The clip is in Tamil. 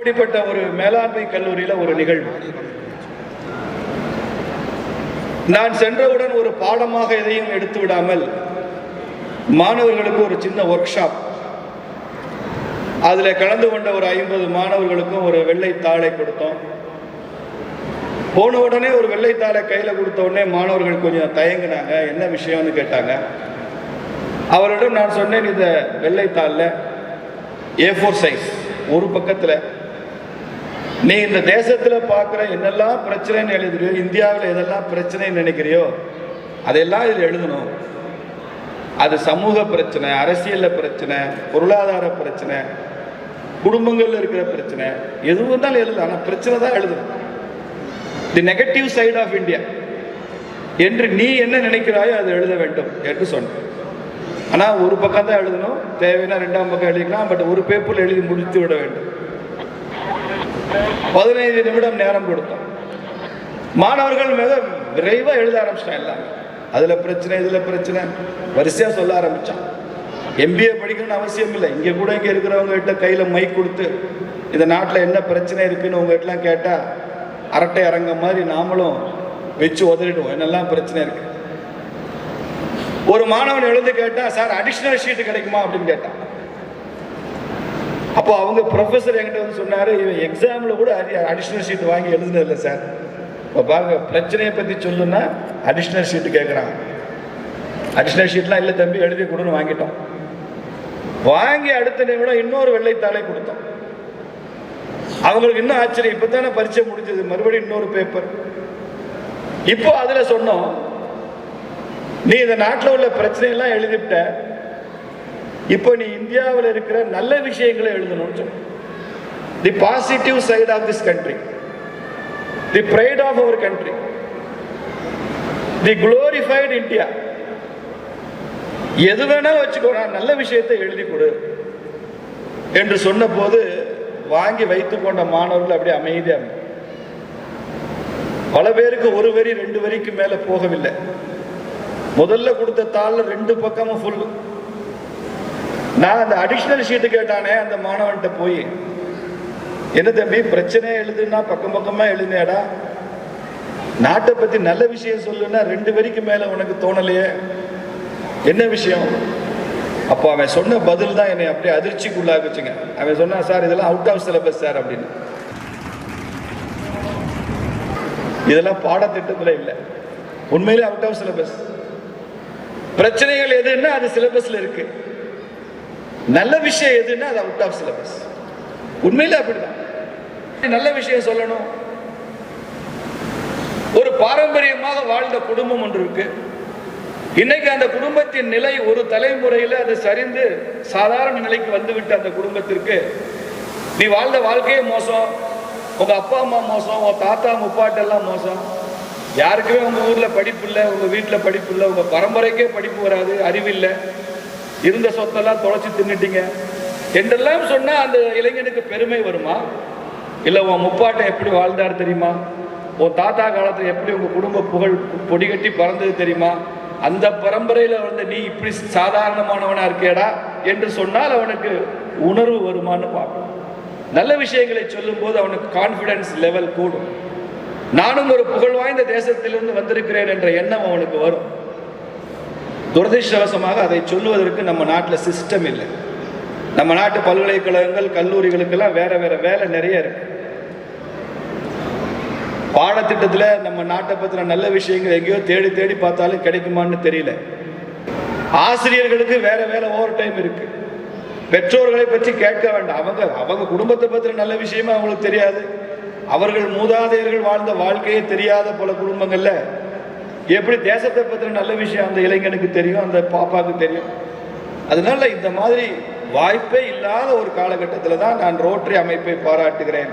அப்படிப்பட்ட ஒரு மேலாண்மை கல்லூரியில ஒரு நிகழ்வு. நான் சென்றவுடன் ஒரு பாடமாக எதையும் எடுத்து விடாமல் மாணவர்களுக்கு ஒரு சின்ன ஒர்க் ஷாப் அதில் கலந்து கொண்ட ஒரு ஐம்பது மாணவர்களுக்கும் ஒரு வெள்ளை தாளை கொடுத்தோம். போன உடனே ஒரு வெள்ளை தாளை கையில் கொடுத்த உடனே மாணவர்கள் கொஞ்சம் தயங்கினாங்க என்ன விஷயம்னு கேட்டாங்க? அவரிடம் நான் சொன்னேன் இந்த வெள்ளை தாளில் ஏ ஃபோர் சைஸ் ஒரு பக்கத்தில் நீ இந்த தேசத்தில் பார்க்குற என்னெல்லாம் பிரச்சனைன்னு எழுதுறியோ இந்தியாவில் எதெல்லாம் பிரச்சனைன்னு நினைக்கிறியோ அதெல்லாம் இதில் எழுதணும். அது சமூக பிரச்சனை அரசியலில் பிரச்சனை பொருளாதார பிரச்சனை குடும்பங்களில் இருக்கிற பிரச்சனை எது இருந்தாலும் எழுதலாம். ஆனால் பிரச்சனை தான் எழுதணும். The negative side of India என்று நீ என்ன நினைக்கிறாயோ அதை எழுத வேண்டும் என்று சொன்னேன். ஆனால் ஒரு பக்கம் தான் எழுதணும். தேவைன்னா ரெண்டாம் பக்கம் எழுதிக்கலாம் பட் ஒரு பேப்பரில் எழுதி முடித்து விட வேண்டும். பதினைந்து நிமிடம் நேரம் கொடுத்தோம். மாணவர்கள் மிக விரைவாக எழுத ஆரம்பிச்சிட்டான் எல்லாம் அதில் பிரச்சனை இதில் பிரச்சனை. வரிசையாக சொல்ல ஆரம்பித்தான் எம்பிஏ படிக்கணும்னு அவசியம் இல்லை. இங்கே கூட இங்கே இருக்கிறவங்க கிட்ட கையில் மைக் கொடுத்து இந்த நாட்டில் என்ன பிரச்சனை இருக்குன்னு உங்ககிட்டலாம் கேட்டால் அரட்டை அரங்க மாதிரி நாமளும் வச்சு உதறிடுவோம். என்னெல்லாம் பிரச்சனை இருக்குது ஒரு மாணவன் எழுந்து கேட்டால் சார் அடிஷ்னல் ஷீட் கிடைக்குமா? அப்படின்னு கேட்டான். அப்போ அவங்க ப்ரொஃபஸர் என்கிட்ட வந்து சொன்னார் இவன் எக்ஸாமில் கூட அடிஷ்னல் ஷீட் வாங்கி எழுதுனதில்ல சார் இப்போ பாருங்க பிரச்சனையை பற்றி சொல்லுன்னா அடிஷ்னல் ஷீட்டு கேட்குறான் அடிஷ்னல் ஷீட்லாம் இல்லை தம்பி எழுதி கொடுன்னு வாங்கிட்டோம். வாங்கி அடுத்த நிமிடம் இன்னொரு வெள்ளைத்தாளை கொடுத்தோம். அவங்களுக்கு இன்னும் ஆச்சரியம் இப்போ தானே பரீட்சை முடிஞ்சது மறுபடியும் இன்னொரு பேப்பர் இப்போ அதில் சொன்னோம் நீ இந்த நாட்டில் உள்ள பிரச்சனையெல்லாம் எழுதிவிட்ட இப்போ நீ இந்தியாவில் இருக்கிற நல்ல விஷயங்களை எழுதணும்னு சொன்ன the positive side of this country the pride of our country the glorified India எது வேணா வச்சுக்கோ நான் நல்ல விஷயத்தை எழுதி கொடு என்று சொன்ன போது வாங்கி வைத்துக் கொண்ட மாணவர்கள் அப்படியே அமைதியாக பல பேருக்கு ஒரு வரி ரெண்டு வரிக்கு மேல போகவில்லை. முதல்ல கொடுத்த தாள் ரெண்டு பக்கமும் ஃபுல் நான் அந்த அடிஷ்னல் ஷீட்டு கேட்டானே அந்த மாணவன்கிட்ட போய் என்ன தம்பி பிரச்சனை எழுதுனா பக்கம் பக்கமா எழுதினேடா. நாட்டை பத்தி நல்ல விஷயம் சொல்லுன்னா ரெண்டு வரிக்கு மேல உனக்கு தோணலையே. என்ன விஷயம்? அப்போ அவன் சொன்ன பதில் தான் என்னை அப்படியே அதிர்ச்சிக்குள்ளாக்குச்சுங்க அவன் சொன்னான் சார் இதெல்லாம் அவுட் ஆஃப் சிலபஸ் சார் அப்படின்னு. இதெல்லாம் பாடத்திட்டத்தில் இல்லை. உண்மையிலே அவுட் ஆஃப் சிலபஸ் பிரச்சனைகள் எதுன்னா அது சிலபஸ்ல இருக்கு. நல்ல விஷயம் எதுன்னா அது அவுட் ஆஃப் சிலபஸ் உண்மையில அப்படிதான். நல்ல விஷயம் சொல்லணும். ஒரு பாரம்பரியமாக வாழ்ந்த குடும்பம் ஒன்று இருக்கு. இன்னைக்கு அந்த குடும்பத்தின் நிலை ஒரு தலைமுறையில் அது சரிந்து சாதாரண நிலைக்கு வந்துவிட்டு அந்த குடும்பத்திற்கு நீ வாழ்ந்த வாழ்க்கையே மோசம். உங்க அப்பா அம்மா மோசம். உங்க தாத்தா முப்பாட்டெல்லாம் மோசம். யாருக்குமே உங்க ஊர்ல படிப்பு இல்லை உங்க வீட்டுல படிப்பு இல்லை உங்க பரம்பரைக்கே படிப்பு வராது அறிவு இல்லை. இருந்த சொத்தெல்லாம் தொலைச்சி தின்னுட்டீங்க. என்றெல்லாம் சொன்னா அந்த இளைஞனுக்கு பெருமை வருமா? இல்ல உன் முப்பாட்டை எப்படி வாழ்ந்தார் தெரியுமா? உன் தாத்தா காலத்துல எப்படி உங்க குடும்ப புகழ் பொடிகட்டி பறந்தது தெரியுமா? அந்த பரம்பரையில வந்து நீ இப்படி சாதாரணமானவனா இருக்கேடா என்று சொன்னால் அவனுக்கு உணர்வு வருமான்னு பார்க்கணும் நல்ல விஷயங்களை சொல்லும்போது அவனுக்கு கான்ஃபிடன்ஸ் லெவல் கூடும். நானும் ஒரு புகழ் வாய்ந்த தேசத்திலிருந்து வந்திருக்கிறேன் என்ற எண்ணம் அவனுக்கு வரும். துரதிருஷ்டவசமாக அதை சொல்லுவதற்கு நம்ம நாட்டில் சிஸ்டம் இல்லை. நம்ம நாட்டு பல்கலைக்கழகங்கள் கல்லூரிகளுக்கெல்லாம் வேற வேற வேலை நிறைய இருக்கு. பாடத்திட்டத்தில் நம்ம நாட்டை பற்றின நல்ல விஷயங்கள் எங்கேயோ தேடி தேடி பார்த்தாலும் கிடைக்குமான்னு தெரியல. ஆசிரியர்களுக்கு வேற வேலை ஓவர் டைம் இருக்கு. பெற்றோர்களை பற்றி கேட்க வேண்டாம். அவங்க அவங்க குடும்பத்தை பற்றின நல்ல விஷயமா அவங்களுக்கு தெரியாது. அவர்கள் மூதாதையர்கள் வாழ்ந்த வாழ்க்கையே தெரியாத பல குடும்பங்கள்ல எப்படி தேசத்தை பற்றின நல்ல விஷயம் அந்த இளைஞனுக்கு தெரியும் அந்த பாப்பாவுக்கு தெரியும். அதனால இந்த மாதிரி வாய்ப்பே இல்லாத ஒரு காலகட்டத்தில் தான் நான் ரோட்டரி அமைப்பை பாராட்டுகிறேன்.